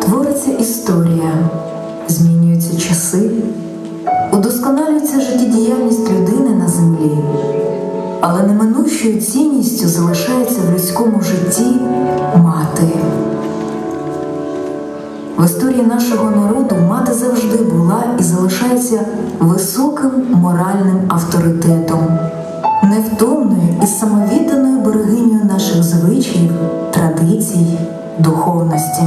Твориться історія, змінюються часи, удосконалюється життєдіяльність людини на землі, але неминущою цінністю залишається в людському житті мати. В історії нашого народу мати завжди була і залишається високим моральним авторитетом, невтомною і самовідданою берегинею наших звичаїв, традицій, духовності.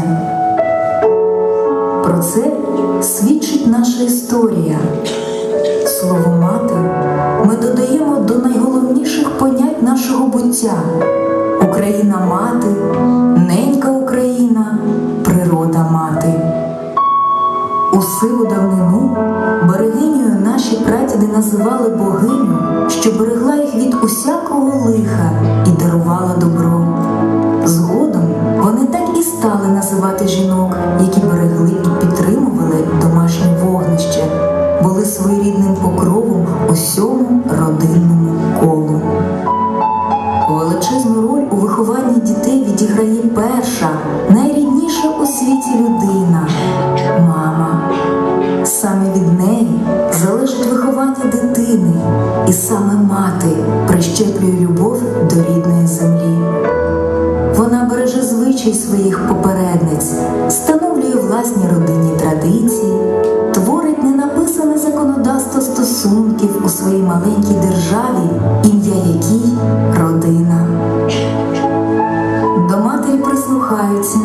Про це свідчить наша історія. Слово мати ми додаємо до найголовніших понять нашого буття: Україна мати, ненька Україна, природа мати. У сиву давнину берегинею наші прадіди називали богиню, що берегла їх від усякого лиха і дарувала добро. Стали називати жінок, які берегли і підтримували домашнє вогнище, були своєрідним покровом усьому родинному колу. Величезну роль у вихованні дітей відіграє перша, найрідніша у світі людина мама. Саме від неї залежить виховання дитини, і саме своїй маленькій державі, ім'я якій родина. До матері прислухаються,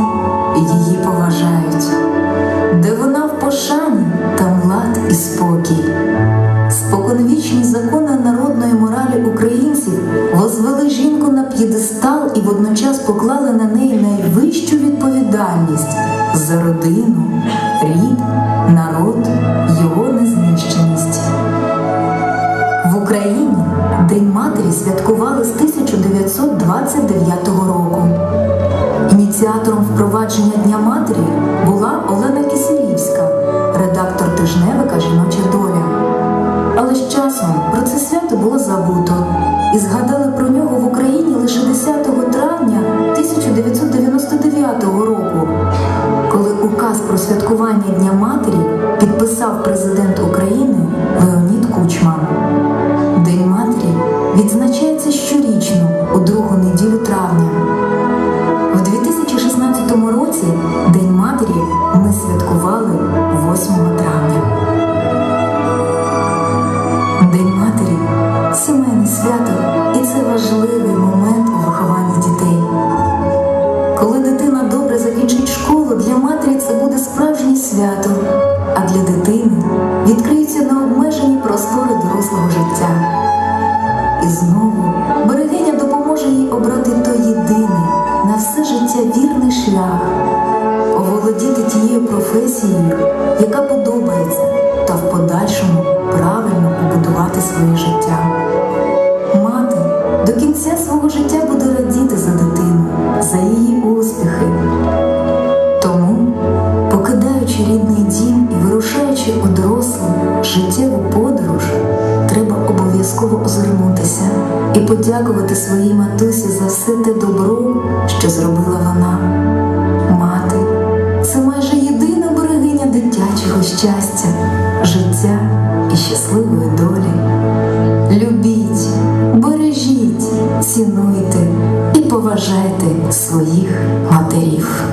її поважають, де вона в пошані, там лад і спокій. Споконвічні закони народної моралі українців возвели жінку на п'єдестал і водночас поклали на неї найвищу відповідальність за родину, 1929 року. Ініціатором впровадження Дня матері була Олена Киселівська, редактор тижневика Жіноча доля. Але з часом про це свято було забуто і згадали про нього в Україні лише 10 травня 1999 року, коли указ про святкування Дня матері підписав президент України Леонід Кучма. Відзначається щорічно у другу неділю травня. В 2016 році День матері ми святкували 8 травня. День матері сімейне свято, і це важливий момент у вихованні дітей. Коли дитина добре закінчить школу, для матері це буде справжнє свято, а для дитини відкриються і подякувати своїй матусі за все те добро, що зробила вона. Мати це майже єдина берегиня дитячого щастя, життя і щасливої долі. Любіть, бережіть, цінуйте і поважайте своїх матерів.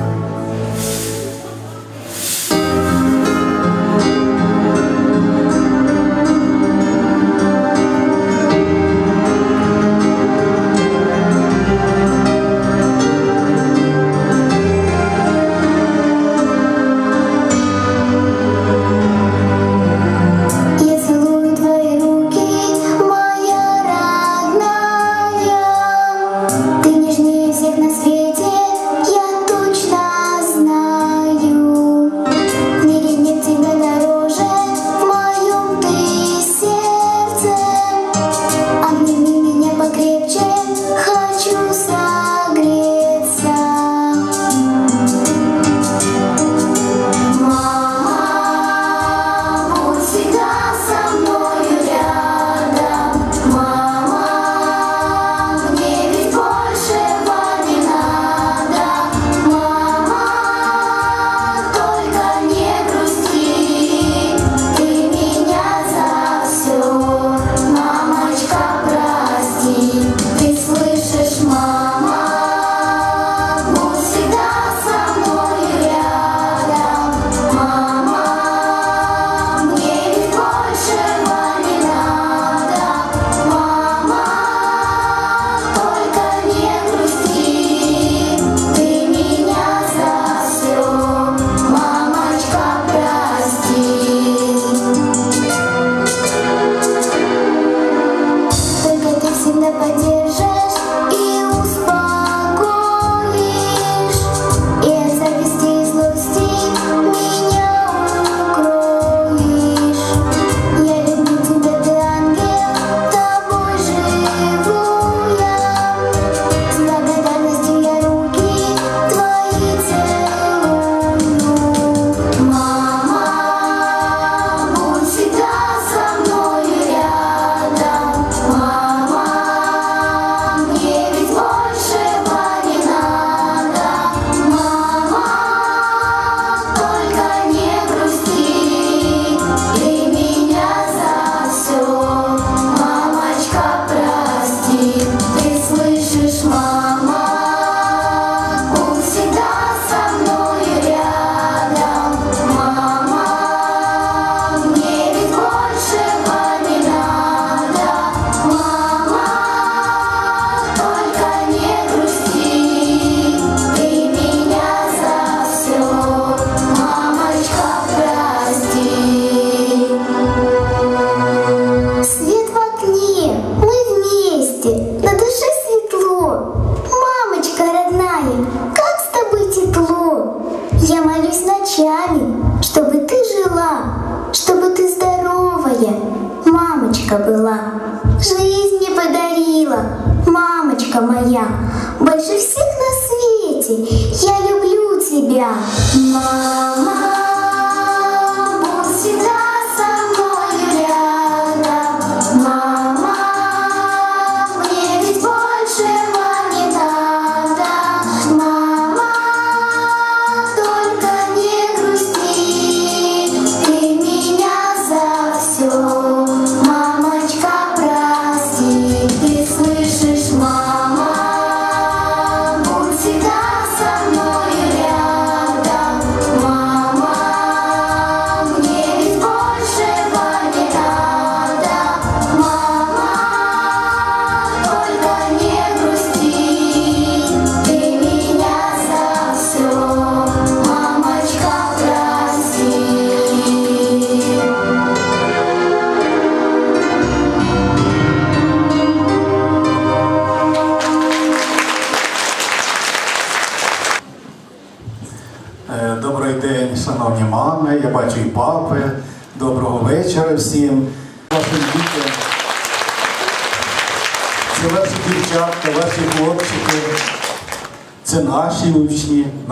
поддержку.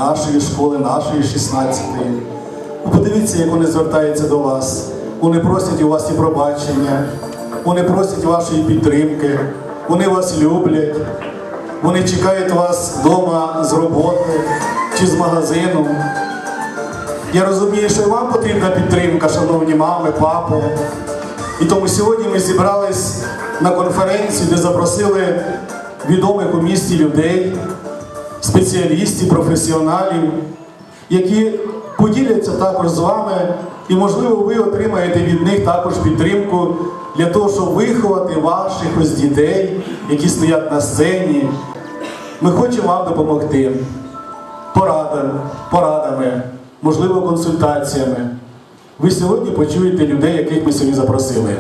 Нашої школи, нашої 16-ї. Ну, Подивіться, як вони звертаються до вас. Вони просять у вас і пробачення, вони просять вашої підтримки, вони вас люблять. Вони чекають вас вдома з роботи чи з магазину. Я розумію, що вам потрібна підтримка, шановні мами, папи. І тому сьогодні ми зібрались на конференцію, де запросили відомих у місті людей, спеціалістів, професіоналів, які поділяться також з вами, і, можливо, ви отримаєте від них також підтримку для того, щоб виховати ваших ось дітей, які стоять на сцені. Ми хочемо вам допомогти порадами, порадами, можливо, консультаціями. Ви сьогодні почуєте людей, яких ми сьогодні запросили.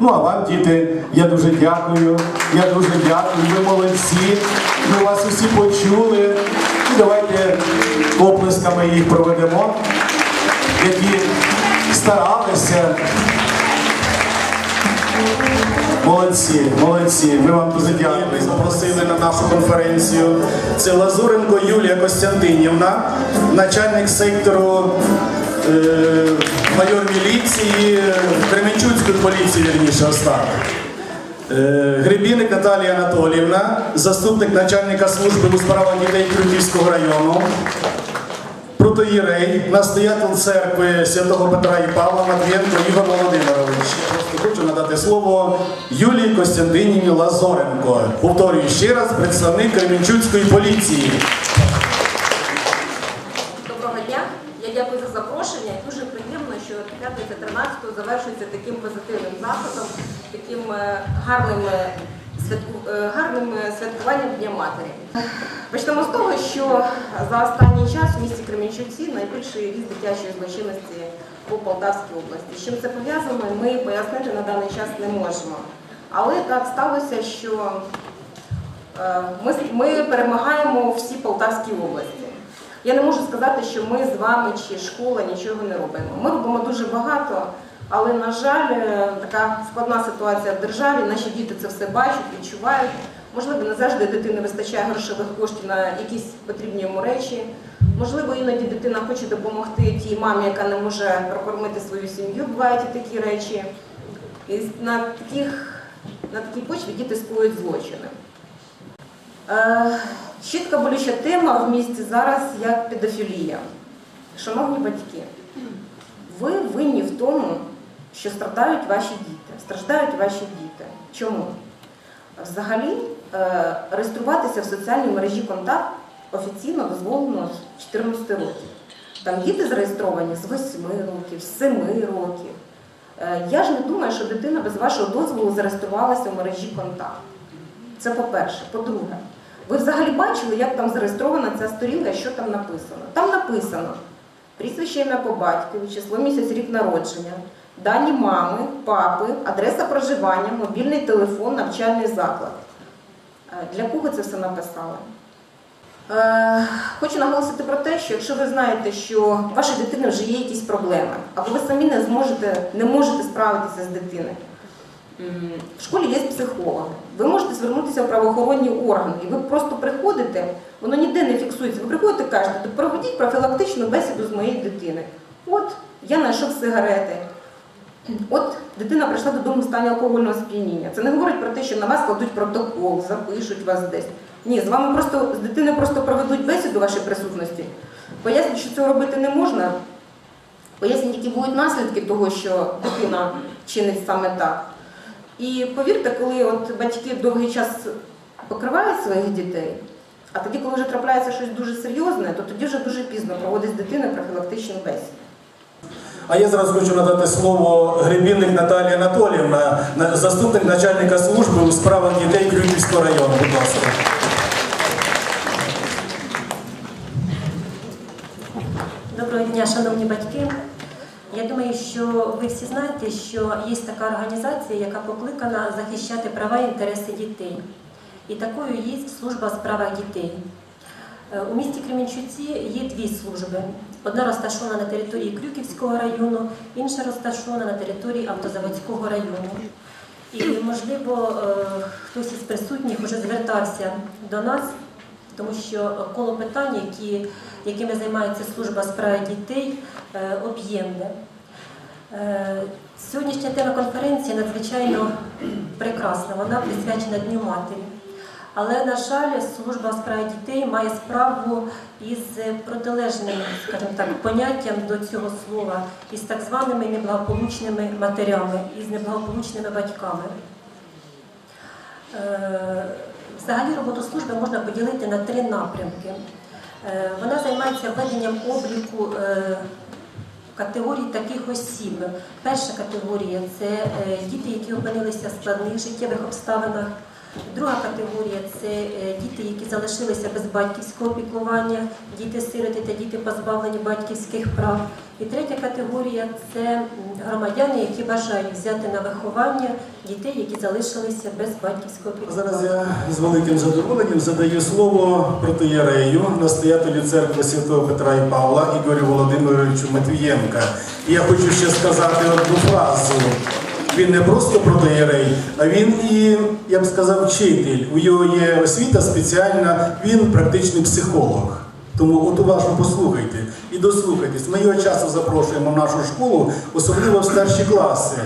Ну а вам, діти, я дуже дякую. Я дуже дякую. Ви молодці. Ми вас усі почули. І давайте оплесками їх проведемо, які старалися. Молодці, молодці. Ми вам дуже дякуємо. Запросили на нашу конференцію. Це Лазуренко Юлія Костянтинівна, начальник сектору е, майор міліції Кременчуцької поліції, вірніше остав. Е, Гребінник Наталія Анатоліївна, заступник начальника служби у справах дітей Крюківського району. Протоїрей, настоятель церкви святого Петра і Павла Матвієнко Ігор Володимирович. Я хочу надати слово Юлії Костянтинівні Лазоренко. Повторюю ще раз, представник Кременчуцької поліції. Доброго дня. Я дякую за запрошення. Дуже приємно, що п'ятниця 13 завершується таким позитивним заходом, таким е, гарним, е, е, гарним святкуванням Дня Матері. Почнемо з того, що за останній час в місті Кременчуці найбільший ріст дитячої злочинності по Полтавській області. З чим це пов'язано, ми пояснити на даний час не можемо. Але так сталося, що Ми, ми перемагаємо у всій Полтавській області. Я не можу сказати, що ми з вами чи школа нічого не робимо. Ми робимо дуже багато, але, на жаль, е, така складна ситуація в державі. Наші діти це все бачать, відчувають. Можливо, не завжди дитини вистачає грошових коштів на якісь потрібні йому речі. Можливо, іноді дитина хоче допомогти тій мамі, яка не може прокормити свою сім'ю. Бувають і такі речі. І на, таких, на такій почві діти скоюють злочини. Е, Ще така болюча тема в місті зараз як педофілія. Шановні батьки, ви винні в тому, що страдають ваші діти. Страждають ваші діти. Чому? Взагалі, е, реєструватися в соціальній мережі контакт офіційно дозволено з 14 років. Там діти зареєстровані з 8 років, з 7 років. Е, Я ж не думаю, що дитина без вашого дозволу зареєструвалася в мережі контакт. Це по-перше. По-друге, ви взагалі бачили, як там зареєстрована ця сторінка, що там написано? Там написано прізвище ім'я по батькові, число місяць, рік народження, дані мами, папи, адреса проживання, мобільний телефон, навчальний заклад. Е, Для кого це все написали? Е, Хочу наголосити про те, що якщо ви знаєте, що у вашої дитини вже є якісь проблеми, або ви самі не зможете, не можете справитися з дитиною, в школі є психологи. Ви можете звернутися в правоохоронні органи, і ви просто приходите, воно ніде не фіксується. Ви приходите і кажете, проведіть профілактичну бесіду з моєю дитиною. От я знайшов сигарети. От дитина прийшла додому в стані алкогольного сп'яніння. Це не говорить про те, що на вас кладуть протокол, запишуть вас десь. Ні, з вами просто з дитиною просто проведуть бесіду в вашій присутності. Пояснять, що цього робити не можна. Пояснять, які будуть наслідки того, що дитина чинить саме так. І повірте, коли от батьки довгий час покривають своїх дітей, а тоді, коли вже трапляється щось дуже серйозне, то тоді вже дуже пізно проводить з дитиною профілактичну бесіду. А я зараз хочу надати слово Гребінник Наталії Анатоліївна, заступник начальника служби у справах дітей Крюківського району. Будь ласка. Доброго дня, шановні батьки. Я думаю, що ви всі знаєте, що є така організація, яка покликана захищати права і інтереси дітей. І такою є служба у справах дітей. Е, У місті Кременчуці є дві служби. Одна розташована на території Крюківського району, інша розташована на території Автозаводського району. І, можливо, е, хтось із присутніх вже звертався до нас, тому що коло питань, які, якими займається служба справи дітей, е, об'ємне. Е, Сьогоднішня тема конференції надзвичайно прекрасна, вона присвячена Дню Матері. Але, на жаль, служба у справі дітей має справу із протилежним, скажімо так, поняттям до цього слова, із так званими неблагополучними матерями, із неблагополучними батьками. Е, Взагалі роботу служби можна поділити на три напрямки. Е, Вона займається веденням обліку е, категорій таких осіб. Перша категорія це е, діти, які опинилися в складних життєвих обставинах. Друга категорія це е, діти, які залишилися без батьківського піклування, діти-сироти та діти позбавлені батьківських прав. І третя категорія це громадяни, які бажають взяти на виховання дітей, які залишилися без батьківського А Зараз я з великим задоволенням задаю слово протиєрею, настоятелю церкви святого Петра і Павла Ігорю Володимировичу Матвієнка. І я хочу ще сказати одну фразу. Він не просто протиєрей, а він і, я б сказав, вчитель. У його є освіта спеціальна, він практичний психолог. Тому от уважно послухайте і дослухайтесь. Ми його часто запрошуємо в нашу школу, особливо в старші класи.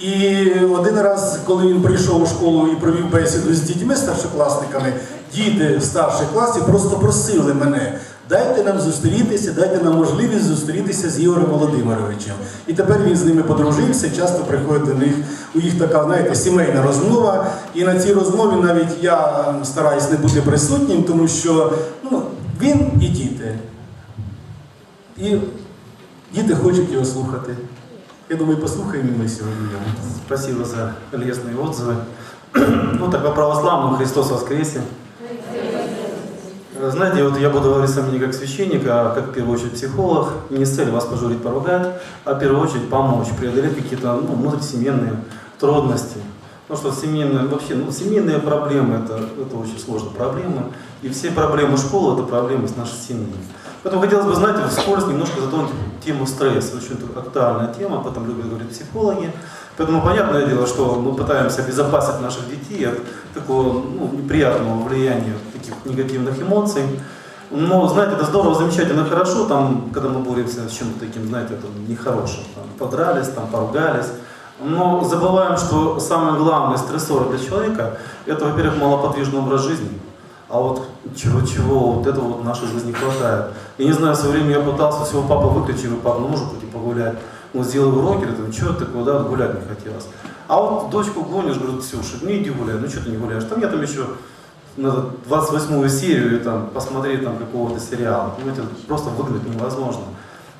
І один раз, коли він прийшов у школу і провів бесіду з дітьми старшокласниками, діти старших класі просто просили мене. Дайте нам зустрітися, дайте нам можливість зустрітися з Ігорем Володимировичем. І тепер він з ними подружився, часто приходить до них. У їх така, знаєте, сімейна розмова. І на цій розмові навіть я м, стараюсь не бути присутнім, тому що ну, він і діти. І діти хочуть його слухати. Я думаю, послухаємо і ми сьогодні його. Спасибо за лестные отзывы. Ну, так по-православному Христос воскресе. Э, Знаете, вот я буду говорить сам не как священник, а как в первую очередь психолог. Не с целью вас пожурить, поругать, а в первую очередь помочь, преодолеть какие-то ну, внутрисемейные трудности. Потому что семейные, вообще, ну, семейные проблемы это, это очень сложные проблемы. И все проблемы школы это проблемы с нашей семьей. Поэтому хотелось бы, знаете, вскользь немножко затронуть тему стресса. Очень актуальная тема, об этом любят говорить психологи. Поэтому понятное дело, что мы пытаемся обезопасить наших детей от такого ну, неприятного влияния таких негативных эмоций. Но, знаете, это здорово, замечательно, хорошо, там, когда мы боремся с чем-то таким, знаете, это нехорошим. Там, подрались, там, поругались. Но забываем, что самый главный стрессор для человека – это, во-первых, малоподвижный образ жизни. А вот чего-чего, вот этого вот в нашей жизни хватает. Я не знаю, в свое время я пытался всего папа выключи, говорю, папа, ну может пойти погулять. Он сделал уроки, я думаю, что такое, да, гулять не хотелось. А вот дочку гонишь, говорит, Ксюша, ну иди гуляй, ну что ты не гуляешь? Там я там еще надо 28 серию и там посмотреть там какого-то сериала. Понимаете, просто выгнать невозможно.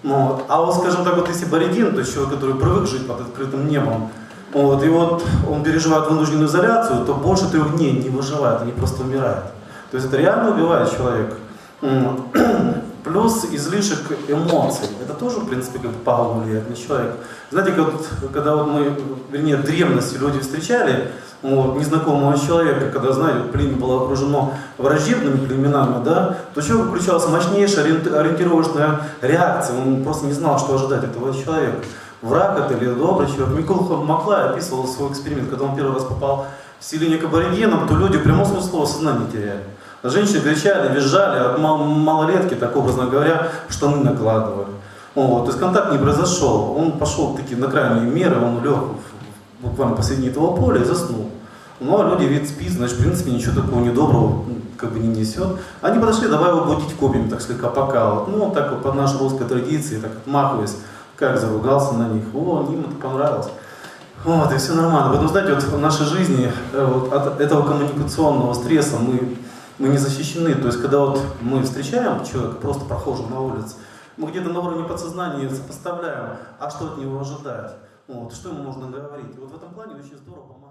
Ну, вот. А вот, скажем так, вот если Бородин, то есть человек, который привык жить под открытым небом, вот, и вот он переживает вынужденную изоляцию, то больше трех дней не выживает, они просто умирают. То есть это реально убивает человека. Плюс излишек эмоций. Это тоже, в принципе, как пагубно влияет на человека. Знаете, как, когда вот мы, вернее, древности люди встречали вот, незнакомого человека, когда, знаете, племя было окружено враждебными племенами, да, то человек включалась мощнейшая ориенти- ориентировочная реакция, он просто не знал, что ожидать от этого человека. Враг это или добрый человек. Микола Маклай описывал свой эксперимент, когда он первый раз попал в селение к аборигенам, то люди в прямом смысле слова сознание теряли. Женщины кричали, визжали, мал- малолетки, так образно говоря, штаны накладывали. Вот, то есть контакт не произошел. Он пошел таки на крайние меры, он лег в- буквально посреди этого поля и заснул. Ну, а люди, вид спит, значит, в принципе, ничего такого недоброго ну, как бы не несет. Они подошли, давай его будить копьями, так слегка покалывать. Ну, так вот, под нашей русской традиции, так отмахиваясь, как заругался на них. О, им это понравилось. Вот, и все нормально. Поэтому, знаете, вот в нашей жизни э, вот от этого коммуникационного стресса мы, мы не защищены. То есть, когда вот мы встречаем человека, просто прохожего на улице, мы где-то на уровне подсознания сопоставляем, а что от него ожидать, вот, что ему можно говорить. И вот в этом плане очень здорово помогает.